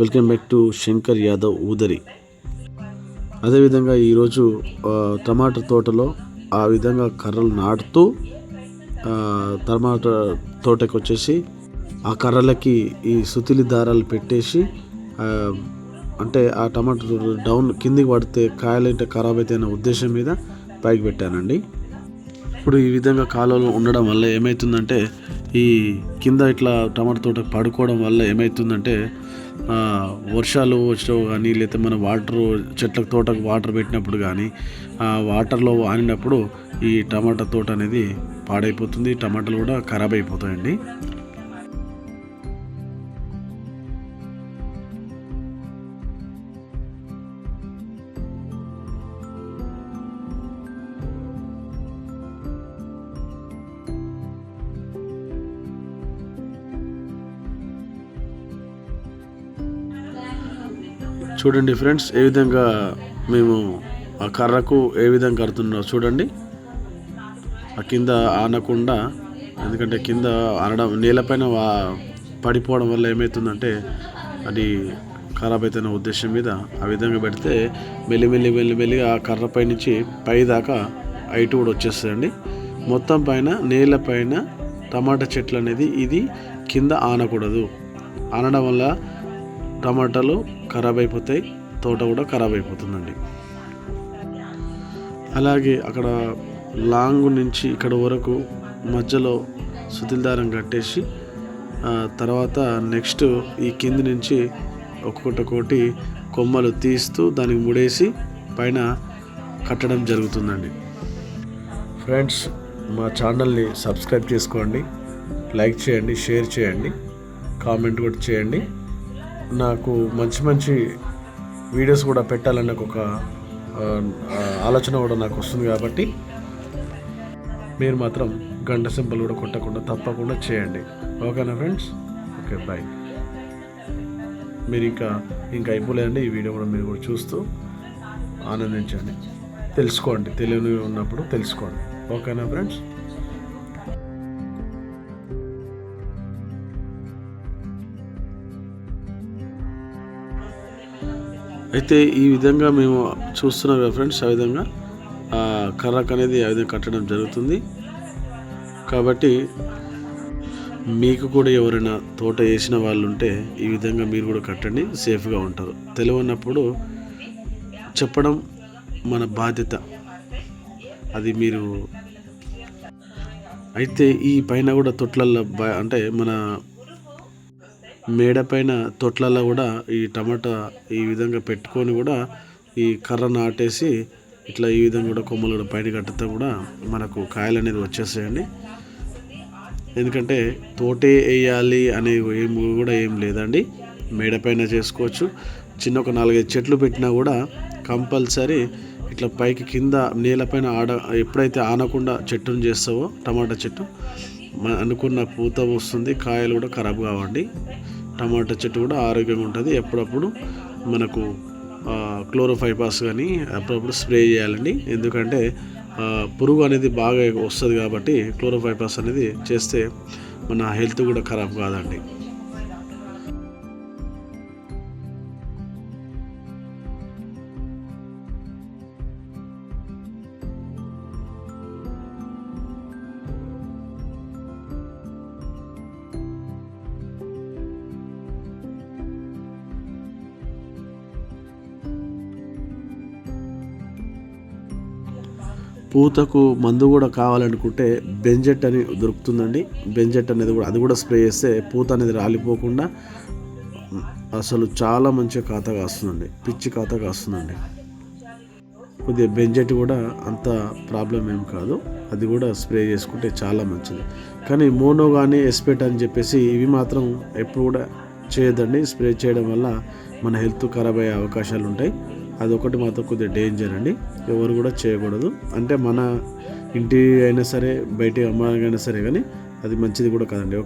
Welcome back to Shankar Yadav Udari. అదేవిధంగా ఈరోజు టమాటా తోటలో ఆ విధంగా కర్రలు నాటుతూ టమాటా తోటకి వచ్చేసి ఆ కర్రలకి ఈ సుతిలి దారాలు పెట్టేసి అంటే ఆ టమాటా తోట డౌన్ కిందికి పడితే కాయలంటే ఖరాబ్ అయితే అనే ఉద్దేశం మీద పైకి పెట్టానండి. ఇప్పుడు ఈ విధంగా కాలువలు ఉండడం వల్ల ఏమవుతుందంటే ఈ కింద ఇట్లా టమాటా తోట పడుకోవడం వల్ల ఏమవుతుందంటే వర్షాలు వచ్చినప్పుడు కానీ లేకపోతే మన వాటర్ చెట్లకు తోటకు వాటర్ పెట్టినప్పుడు కానీ ఆ వాటర్లో ఆనినప్పుడు ఈ టమాటా తోట అనేది పాడైపోతుంది. టమాటాలు కూడా ఖరాబ్ అయిపోతాయండి. చూడండి ఫ్రెండ్స్ ఏ విధంగా మేము ఆ కర్రకు ఏ విధంగా కడుతున్నారో చూడండి. ఆ కింద ఆనకుండా ఎందుకంటే కింద ఆనడం నేలపైన పడిపోవడం వల్ల ఏమవుతుందంటే అది ఖరాబ్ అవుతున్న ఉద్దేశం మీద ఆ విధంగా పెడితే మెల్లిమెల్లి మెల్లిమెల్లిగా ఆ కర్రపై నుంచి పై దాకా హైట్ కూడా వచ్చేస్తుందండి. మొత్తం పైన నేలపైన టమాటా చెట్లు అనేది ఇది కింద ఆనకూడదు. ఆనడం వల్ల టమాటాలు ఖరాబ్ అయిపోతాయి తోట కూడా ఖరాబ్ అయిపోతుందండి. అలాగే అక్కడ లాంగ్ నుంచి ఇక్కడ వరకు మధ్యలో సుతిల్ దారం కట్టేసి తర్వాత నెక్స్ట్ ఈ కింది నుంచి ఒక్కొక్కటి ఒక్కొక్కటి కొమ్మలు తీస్తూ దానికి ముడేసి పైన కట్టడం జరుగుతుందండి. ఫ్రెండ్స్ మా ఛానల్ని సబ్స్క్రైబ్ చేసుకోండి లైక్ చేయండి షేర్ చేయండి కామెంట్ కూడా చేయండి. నాకు మంచి మంచి వీడియోస్ కూడా పెట్టాలని ఒక ఆలోచన కూడా నాకు వస్తుంది కాబట్టి మీరు మాత్రం గంట సింబల్ కూడా కొట్టకుండా తప్పకుండా చేయండి. ఓకేనా ఫ్రెండ్స్? Okay bye. మీరు ఇంకా ఇంకా అయిపోలేదండి. ఈ వీడియో కూడా మీరు కూడా చూస్తూ ఆనందించండి. తెలుసుకోండి. తెలియని ఉన్నప్పుడు తెలుసుకోండి. ఓకేనా ఫ్రెండ్స్? అయితే ఈ విధంగా మేము చూస్తున్నాం కదా ఫ్రెండ్స్ ఆ విధంగా ఆ కర్రకు అనేది ఆ విధంగా కట్టడం జరుగుతుంది. కాబట్టి మీకు కూడా ఎవరైనా తోట వేసిన వాళ్ళు ఉంటే ఈ విధంగా మీరు కూడా కట్టండి సేఫ్గా ఉంటారు. తెలియనప్పుడు చెప్పడం మన బాధ్యత. అది మీరు అయితే ఈ పైన కూడా తొట్లల్లో అంటే మన మేడ పైన తొట్లలో కూడా ఈ టమాటా ఈ విధంగా పెట్టుకొని కూడా ఈ కర్ర నాటేసి ఇట్లా ఈ విధంగా కూడా కొమ్మలు కూడా పైన కట్టితే కూడా మనకు కాయలు అనేది వచ్చేస్తాయండి. ఎందుకంటే తోటే వేయాలి అనే ఏం కూడా ఏం లేదండి. మేడ పైన చేసుకోవచ్చు. చిన్న ఒక నాలుగైదు చెట్లు పెట్టినా కూడా కంపల్సరీ ఇట్లా పైకి కింద నేలపైన ఆడ ఎప్పుడైతే ఆనకుండా చెట్టును చేస్తావో టమాటా చెట్టు అనుకున్న పూత వస్తుంది కాయలు కూడా ఖరాబ్ కావండి. టమాటా చెట్టు కూడా ఆరోగ్యంగా ఉంటుంది. ఎప్పుడప్పుడు మనకు క్లోరోఫైపాస్ కానీ అప్పుడప్పుడు స్ప్రే చేయాలండి. ఎందుకంటే పురుగు అనేది బాగా వస్తుంది కాబట్టి క్లోరోఫైపాస్ అనేది చేస్తే మన హెల్త్ కూడా ఖరాబ్ కాదండి. పూతకు మందు కూడా కావాలనుకుంటే బెంజెట్ అని దొరుకుతుందండి. బెంజెట్ అనేది కూడా అది కూడా స్ప్రే చేస్తే పూత అనేది రాలిపోకుండా అసలు చాలా మంచిగా కాత కాస్తుందండి. పిచ్చి కాత కాస్తుందండి. కొద్దిగా బెంజెట్ కూడా అంత ప్రాబ్లం ఏం కాదు. అది కూడా స్ప్రే చేసుకుంటే చాలా మంచిది. కానీ మోనో కానీ ఎస్పెట్ అని చెప్పేసి ఇవి మాత్రం ఎప్పుడు కూడా చేయొద్దండి. స్ప్రే చేయడం వల్ల మన హెల్త్ ఖరాబ్ అయ్యే అవకాశాలు ఉంటాయి అదొకటి మాత్రం కొద్దిగా డేంజర్ అండి. ఎవరు కూడా చేయకూడదు. అంటే మన ఇంటి అయినా సరే బయట అమ్మాయినా సరే కానీ అది మంచిది కూడా కాదండి.